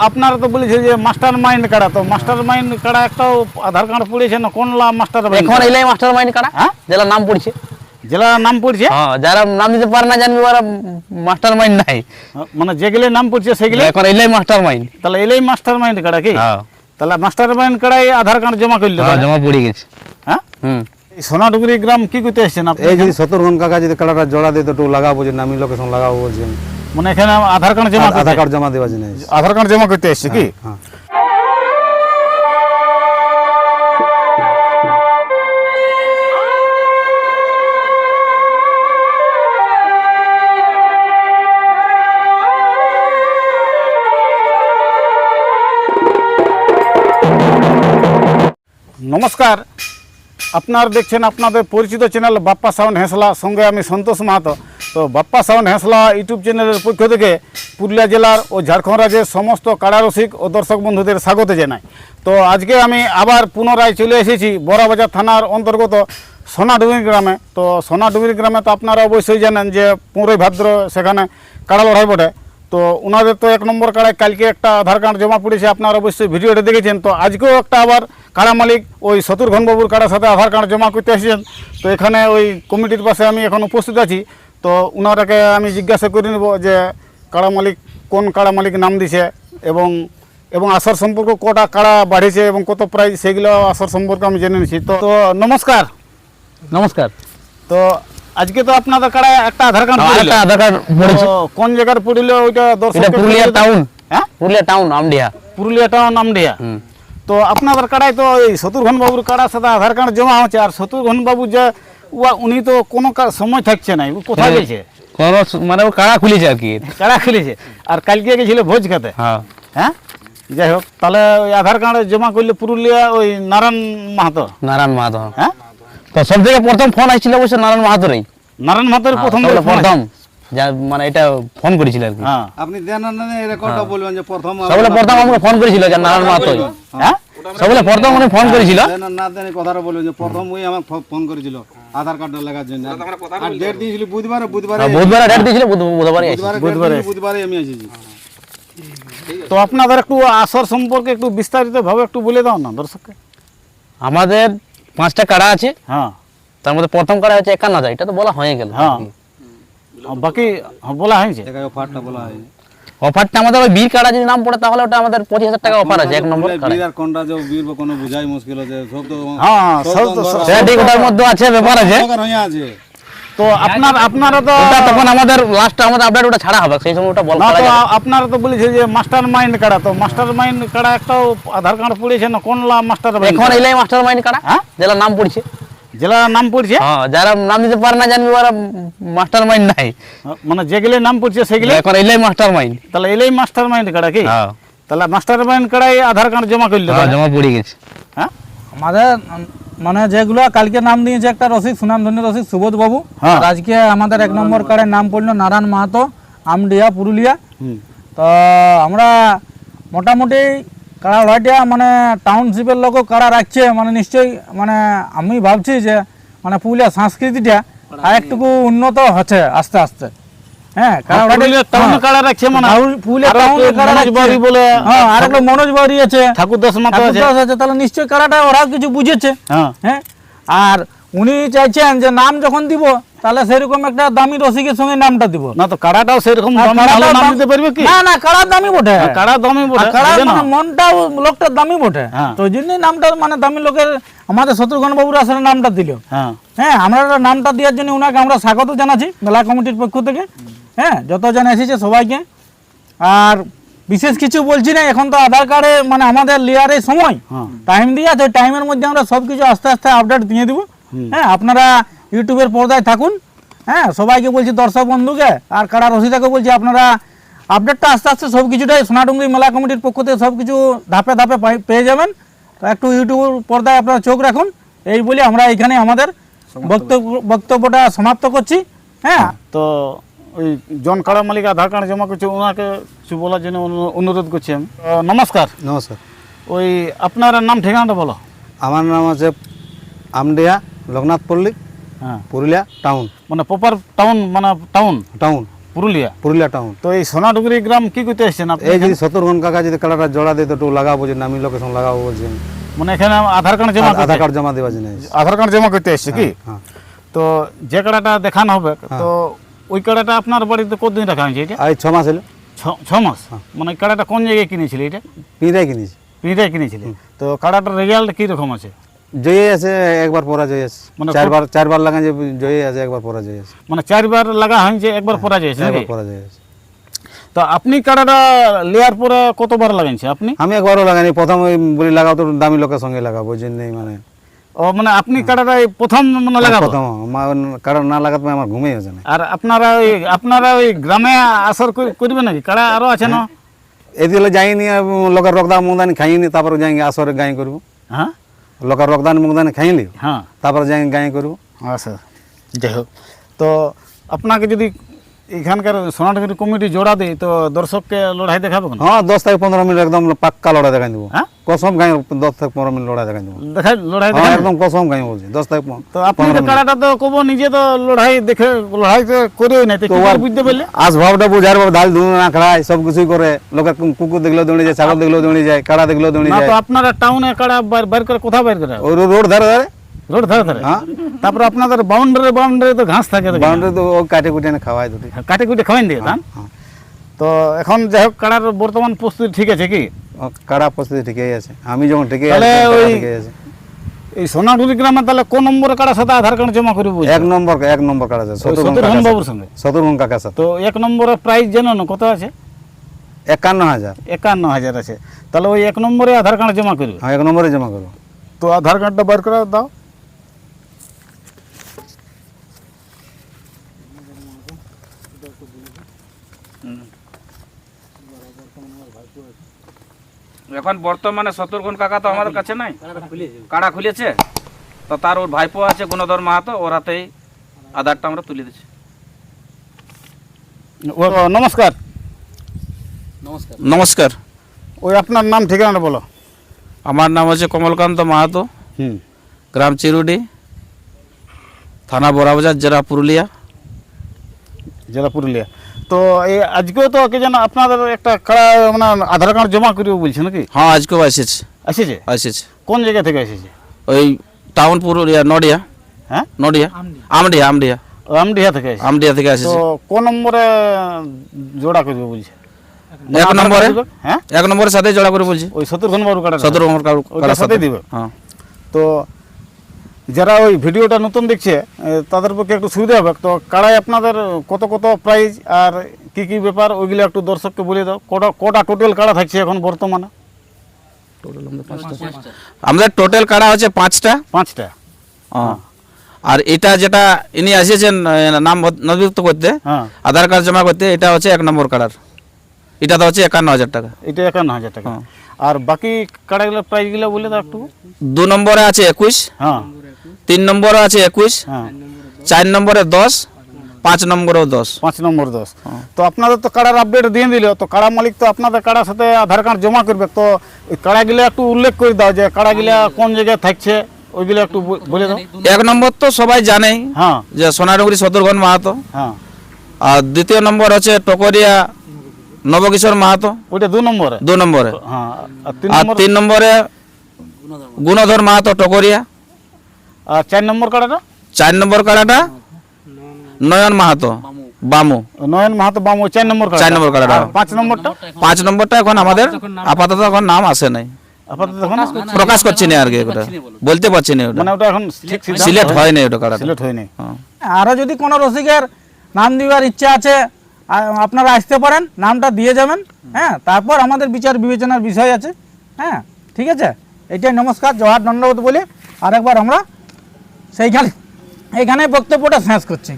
আপনারা তো বলেছে যে মাস্টার মাইন্ড কাড়া তো মাস্টার মাইন্ড কাড়া একটাও আধার কার্ড পড়েছে না কোন মাস্টার মাইন্ড এখন এলাই মাস্টার মাইন্ড কারা হ্যাঁ? যারা নাম পড়ছে। জেলা নাম পড়ছে? হ্যাঁ যারা নাম দিতে পারে না জানবি ওরা মাস্টার মাইন্ড নাই মানে যেগুলো নাম পড়ছে সেগুলো এখন এলাই মাস্টার মাইন্ড তাহলে এলেই মাস্টার মাইন্ড কাড়া কি? হ্যাঁ। তাহলে মাস্টার মাইন্ড কাড়াই আধার কার্ড জমা করলে হ্যাঁ, জমা পড়ে গেছে। হ্যাঁ? হুম। সোনাডুগুরি গ্রাম কি করতে এসছেন আপনি? এই যদি শত্রুঘ্ন কাকা যদি কালারটা জোড়া দিত একটু লাগাবো যে নামি লোকেশন লাগাবো বলছেন। মানে এখানে আধার কার্ড জমা আধার করতে কার্ড জমা দেওয়া জিনিস আধার কার্ড জমা করতে এসছে কি? হ্যাঁ। নমস্কার। আপনার দেখছেন আপনাদের পরিচিত চ্যানেল বাপ্পা সাউন্ড হেঁসলা। সঙ্গে আমি সন্তোষ মাহাতো। তো বাপ্পা সাউন্ড হেঁসলা ইউটিউব চ্যানেলের পক্ষ থেকে পুরুলিয়া জেলার ও ঝাড়খণ্ড রাজ্যের সমস্ত কারারসিক ও দর্শক বন্ধুদের স্বাগত জানাই। তো আজকে আমি আবার পুনরায় চলে এসেছি বড়াবাজার থানার অন্তর্গত সোনাডুবির গ্রামে। তো সোনাডুবির গ্রামে তো আপনারা অবশ্যই জানেন যে পনেরোই ভাদ্র সেখানে কাড়া লড়াই বটে। তো ওনাদের তো এক নম্বর কাড়ায় কালকে একটা আধার কার্ড জমা পড়েছে, আপনারা অবশ্যই ভিডিওটা দেখেছেন। তো আজকেও একটা আবার কাড়া মালিক ওই শত্রুঘ্ন বাবুর কাড়ার সাথে আধার কার্ড জমা করতে এসেছেন। তো এখানে ওই কমিটির পাশে আমি এখন উপস্থিত আছি। তো ওনারাকে আমি জিজ্ঞাসা করে নেব যে কাড়া মালিক কোন কাড়া মালিক নাম দিছে এবং এবং আসর সম্পর্ক কটা কাড়া বাড়িয়েছে এবং কত প্রাইস সেগুলো আসর সম্পর্কে আমি জেনে নিচ্ছি তো তো নমস্কার। নমস্কার। তো আজকে তো আপনাদের কাড়ায় একটা আধার কার্ড একটা আধার কার্ড পড়েছে। কোন জায়গার পড়িল ওইটা দর্শক পুরুলিয়া টাউন হ্যাঁ? পুরুলিয়া টাউন আমডিহা পুরুলিয়া টাউন নামডিয়া হুম। তো আপনাদের কাড়ায় তো এই শত্রুঘ্ন বাবুর কাড়ার সাথে আধার কার্ড জমা হচ্ছে আর শত্রুঘ্ন বাবু যে উয়া উনি তো কোনো সময় থাকছে না ও কোথায় গেছে? মানে ও কারা খুলেছে আর কি। কাড়া খুলেছে। আর কালকে গেছিল ভোজ খেতে? হ্যাঁ। হ্যাঁ? যাই হোক তাহলে ওই আধার কার্ড জমা করলে পুরুলিয়া ওই নারায়ণ মাহাতো? নারায়ণ মাহাতো। হ্যাঁ? তো সব থেকে প্রথম ফোন আসছিল অবশ্য নারায়ণ মাহাতোরই। নারায়ণ মাহাতোর প্রথম সবগুলো প্রথম। যা মানে এটা ফোন করেছিল আর কি। হ্যাঁ। আপনি দেন না রেকর্ডটা বলবেন যে প্রথম সবগুলো প্রথম আমাকে ফোন করেছিল যে নারায়ণ মাহাতোই। হ্যাঁ? সবগুলো প্রথম উনি ফোন করেছিল। না দেন কথাটা বলবেন যে প্রথম ওই আমাকে ফোন করেছিল। আধার কার্ডটা লাগার জন্য। আর ডেট দিয়েছিল বুধবারে বুধবারে আর বুধবার ডেট দিয়েছিল বুধবারে বুধবারে বুধবারে আমি এসেছি। তো আপনাদের একটু আসর সম্পর্কে একটু বিস্তারিত ভাবে একটু বলে দাও না দর্শককে। আমাদের পাঁচটা কাড়া আছে। হ্যাঁ। তার মধ্যে প্রথম কাড়া হচ্ছে একান্ন হাজার এটা তো বলা হয়ে গেল। হ্যাঁ। বাকি হ্যাঁ, বলা হয়েছে? অফারটা বলা হয় অফারটা আমাদের ওই বীর কাড়া যদি নাম পড়ে তাহলে ওটা আমাদের পঁচিশ হাজার টাকা অফার আছে এক নম্বর বীর আর কোনটা যে বীর বা কোনো বুঝাই মুশকিল আছে সব তো হ্যাঁ সব তো সেটা ঠিক ওটার মধ্যে আছে ব্যাপার আছে। তো আপনার আপনারা তো তখন আমাদের লাস্ট আমাদের আপডেট ওটা ছাড়া হবে সেই সময় ওটা বল তো আপনারা তো বলেছে যে মাস্টার মাইন্ড কাড়া তো মাস্টার মাইন্ড কাড়া একটাও আধার কার্ড পড়েছে না কোন মাস্টার মাইন্ড এখন এলাই মাস্টার মাইন্ড কাড়া হ্যাঁ? নাম পড়ছে। জেলা নাম পড়ছে? হ্যাঁ যারা নাম দিতে পারে না জানবি ওরা মাস্টার মাইন্ড নাই মানে যেগুলো নাম পড়ছে সেগুলো এখন এলাই মাস্টার মাইন্ড তাহলে এলেই মাস্টার মাইন্ড কাড়া কি? হ্যাঁ। তাহলে মাস্টার মাইন্ড কাড়াই আধার কার্ড জমা করলে হ্যাঁ, জমা পড়ে গেছে। হ্যাঁ? আমাদের মানে যেগুলো কালকে নাম দিয়েছে একটা রসিক সুনামধন্য রসিক সুবোধ বাবু। হ্যাঁ। আর আজকে আমাদের এক নম্বর কার্ডের নাম পড়ল নারায়ণ মাহাতো আমডিয়া পুরুলিয়া। তো আমরা মোটামুটি কাড়া লড়াইটা মানে টাউনশিপের লোকও কাড়া রাখছে মানে নিশ্চয়ই মানে আমি ভাবছি যে মানে পুরুলিয়া সংস্কৃতিটা আর একটুকু উন্নত হচ্ছে আস্তে আস্তে। হ্যাঁ হ্যাঁ। মানে মনোজ। বাড়ি হ্যাঁ আছে ঠাকুর দাস মাতো আছে তাহলে নিশ্চয়ই কারাটা ওরাও কিছু বুঝেছে। হ্যাঁ। হ্যাঁ আর উনি চাইছেন যে নাম যখন দিব তাহলে সেরকম একটা দামি রসিকের সঙ্গে নামটা দিব। না তো কাড়াটাও সেরকম দামি নাম দিতে পারবে কি? না না কাড়ার দামি বটে। হ্যাঁ, কাড়া দামি বটে না? মানে মনটাও লোকটার দামি বটে। হ্যাঁ। তো ওই জন্যই নামটা মানে দামি লোকের আমাদের শত্রুঘ্ন বাবুর আসলে নামটা দিল। হ্যাঁ। হ্যাঁ আমরা নামটা দেওয়ার জন্য ওনাকে আমরা স্বাগত জানাচ্ছি মেলা কমিটির পক্ষ থেকে। হ্যাঁ যতজন এসেছে সবাইকে। আর বিশেষ কিছু বলছি না এখন তো আধার কার্ডে মানে আমাদের লেয়ারের সময়। টাইম দিয়ে আছে ওই টাইমের মধ্যে আমরা সব কিছু আস্তে আস্তে আপডেট দিয়ে দিব। হ্যাঁ আপনারা ইউটিউবের পর্দায় থাকুন। হ্যাঁ সবাইকে বলছি দর্শক বন্ধুকে আর কারা রসিদাকে বলছি আপনারা আপডেটটা আস্তে আস্তে সব কিছুটাই সোনাডুঙ্গি মেলা কমিটির পক্ষ থেকে সব কিছু ধাপে ধাপে পেয়ে যাবেন। তো একটু ইউটিউব পর্দায় আপনারা চোখ রাখুন। এই বলে আমরা এখানে আমাদের বক্তব্য বক্তব্যটা সমাপ্ত করছি। হ্যাঁ। তো ওই জন কাড়া মালিক আধার কার্ড জমা করছে ওনাকে কিছু বলার জন্য অনুরোধ করছি আমি। নমস্কার। নমস্কার। ওই আপনার নাম ঠিকানাটা বলো। আমার নাম আছে আমডিয়া লোকনাথ পল্লী হ্যাঁ। পুরুলিয়া টাউন। মানে প্রপার টাউন মানে town? Town. Purulia? Purulia town. তো এই সোনাডুগুরি গ্রাম কি করতে এসেছেন আপনি এই যদি সত্তরগণ কাকা যদি কালারটা জোড়া দিত একটু লাগাবো যে নামি লোকেশন লাগাবো বলছি। মানে এখানে আধার কার্ড জমা আধার কার্ড জমা দেওয়ার জন্য আধার কার্ড জমা করতে এসছে কি? হ্যাঁ তো যে কাড়াটা দেখানো হবে তো ওই কাড়াটা আপনার বাড়িতে কতদিন রাখা হয়েছে এটা? এই ছ মাস হলো। ছ- মাস মানে কাড়াটা কোন জায়গায় কিনেছিল এটা? পিঁড়াই কিনেছি। পিঁড়ায় কিনেছিলে। তো কাড়াটার রেজাল্ট কি রকম আছে? জয়ী আছে একবার পরাজয় আছে। মানে চারবার চারবার লাগা যে জয়ী আছে একবার পরাজয় আছে। মানে চারবার লাগা হয়েছে একবার পরাজয় হয়েছে নাকি? একবার পরাজয় আছে। তো আপনি কাড়াটা লেয়ার পরে কতবার লাগাইছে আপনি? আমি একবারও লাগাইনি প্রথম বলি লাগাও তো দামি লোকের সঙ্গে লাগাবো ওই জন্যই মানে। ও মানে আপনি কাড়াটা এই প্রথম মানে লাগাবো? প্রথম। কারণ না লাগাতে আমার ঘুমেই হচ্ছে না। আর আপনারা ওই আপনারা ওই গ্রামে আসর করি- করবেন নাকি? কাড়া আরও আছে না? এদিকে যাইনি লোকের রক্তদান মুগদানি খাইনি তারপরে যাই আসরে গাই করব। হ্যাঁ? লোকের রক্তদান মুগদানি খাইলি হ্যাঁ তারপরে যাই গাই করব আচ্ছা যাই হোক তো আপনাকে যদি এখানকার সোনাটুকুরি কমিটি জোড়া দেয় তো দর্শককে লড়াই দেখাবে কেন? হ্যাঁ দশ থেকে পনেরো মিনিট একদম পাক্কা লড়াই দেখাই দেবো। হ্যাঁ? কসম গাই দশ থেকে পনেরো মিনিট লড়াই দেখাই দেবো। দেখাই লড়াই হ্যাঁ দেখাই। একদম কসম গাই বলছি দশ থেকে তো আপনি তো কাড়াটা তো কব নিজে তো লড়াই দেখে লড়াই তো করেও নাই তো বুঝতে পারলে? আসভাবটা বুঝার পর ডাল ধুন না খাড়ায় সব কিছুই করে লোকের কুকুর দেখলেও দৌড়ে যায় ছাগল দেখলেও দৌড়ে যায় কাড়া দেখলেও দৌড়ে যায় তো আপনারা টাউনে কাড়া বাইর করে কোথাও বাইর করে ওই রোড ধারে ধারে? রোড ধারে ধারে। হ্যাঁ? তারপরে আপনাদের বাউন্ডারি বাউন্ডারি তো ঘাস থাকে। বাউন্ডারি তো কাটে কুটে এনে খাওয়ায় দুটি। কাটে কুটে খাওয়াই দিয়ে ধান হ্যাঁ। তো এখন যাই হোক কাড়ার বর্তমান প্রস্তুতি ঠিক আছে কি? কাড়া পরিস্থিতি ঠিকই আছে। আমি যখন ঠিকই আছি তাহলে ওই- এই সোনাডুলি গ্রামে তাহলে কোন নম্বরে কাড়ার সাথে আধার কার্ড জমা করব এক নম্বর এক নম্বর কাড়া আছে শত্রুঘ্ন বাবুর সঙ্গে। শত্রুঘ্ন কাকার সাথে। তো এক নম্বরে প্রাইস জানো না কত আছে? একান্ন হাজার। একান্ন হাজার আছে। তাহলে ওই এক নম্বরে আধার কার্ড জমা করবে। হ্যাঁ এক নম্বরে জমা করব। তো আধার কার্ডটা বার করে দাও। এখন বর্তমানে শত্রুঘ্ন কাকা তো আমাদের কাছে নাই। কাড়া খুলেছে। তো তার ওর ভাইপো আছে গুণধর মাহাতো ওর হাতেই আধারটা আমরা তুলে দিচ্ছি। ও নমস্কার। নমস্কার। ওই আপনার নাম ঠিকানাটা বলো। আমার নাম হচ্ছে কমলকান্ত মাহাতো। হুম। গ্রাম চিরুডি থানা বড়াবাজার জেলা পুরুলিয়া। জেলা পুরুলিয়া। তো এই আজকেও তো কে যেন আপনাদের একটা কাড়া মানে আধার কার্ড জমা করবে বলছে নাকি? হ্যাঁ আজকেও এসেছে এসেছে এসেছে কোন জায়গা থেকে এসেছে ওই টাউন পুরুলিয়া নডিয়া। হ্যাঁ? নডিয়া। আমডিয়া। আমডিয়া রামডিহা থেকে এসেছে আমডিয়া থেকে তো এসেছে কোন নম্বরে জোড়া করবে বলছে? এক নম্বরে? হ্যাঁ? এক নম্বরের সাথে জোড়া করে বলছি। ওই শত্রুঘ্ন বাবু কাটা সতেরো নম্বর কারো- ওইটার কারোর সাথেই সাথে। দিবে? হ্যাঁ। তো যারা ওই ভিডিওটা নতুন দেখছে তাদের পক্ষে একটু সুবিধা হবে। তো কাড়াই আপনাদের কত কত প্রাইজ আর কি কি ব্যাপার ওইগুলো একটু দর্শককে বলে দাও। কটা কটা টোটাল কাড়া থাকছে এখন বর্তমানে? আমাদের টোটাল কাড়া হচ্ছে পাঁচটা? পাঁচটা। হ্যাঁ। আর এটা যেটা ইনি আসিয়েছেন নাম নথিভুক্ত করতে হ্যাঁ। আধার কার্ড জমা করতে এটা হচ্ছে এক নম্বর কার্ডার এটা তো হচ্ছে একান্ন হাজার টাকা। এটা একান্ন হাজার টাকা। হ্যাঁ। আর বাকি কাড়াগুলোর প্রাইসগুলো বলে দাও একটু। দু নম্বরে আছে একুশ হ্যাঁ। তিন নম্বরে আছে একুশ হ্যাঁ। চার নম্বরে দশ পাঁচ নম্বরেও দশ। পাঁচ নম্বর দশ। তো আপনাদের তো কাড়ার আপডেট দিয়ে দিল তো কাড়া মালিক তো আপনাদের কাড়ার সাথে আধার কার্ড জমা করবে। তো ওই কাড়াগুলো একটু উল্লেখ করে দাও যে কাড়াগুলা কোন জায়গায় থাকছে ওইগুলো একটু বলে দাও। এক নম্বর তো সবাই জানেই হ্যাঁ। যে সোনাডুগরি শত্রুঘ্ন মাহাতো। হ্যাঁ। আর দ্বিতীয় নম্বর হচ্ছে টকরিয়া নবকিশোর মাহাতো? ওইটা দু নম্বরে? দু নম্বরে। হ্যাঁ আর তিন আর নম্বর গুণধর মাহাতো টকরিয়া। আর চার নম্বর কাড়াটা? চার নম্বর কাড়াটা নয়ন মাহাতো বামু। নয়ন মাহাতো বামু চার নম্বর কাড়া চার নম্বর কাড়াটা। পাঁচ নম্বরটা? পাঁচ নম্বরটা এখন আমাদের আপাতত এখন নাম আসে নাই। আপাতত এখন প্রকাশ করছি না। আর কি ওটা। বলতে পারছি না ওটা। মানে ওটা এখন সিলেক্ট হয়নি। ওটা কাড়াটা। সিলেক্ট হয়নি। হ্যাঁ। আরও যদি কোনো রসিকের নাম দিবার ইচ্ছা আছে আপনারা আসতে পারেন নামটা দিয়ে যাবেন হ্যাঁ তারপর আমাদের বিচার বিবেচনার বিষয় আছে হ্যাঁ ঠিক আছে? এটাই নমস্কার জওয়ার দণ্ডবোধ বলে আরেকবার আমরা সেইখানে এইখানে বক্তব্যটা শেষ করছি।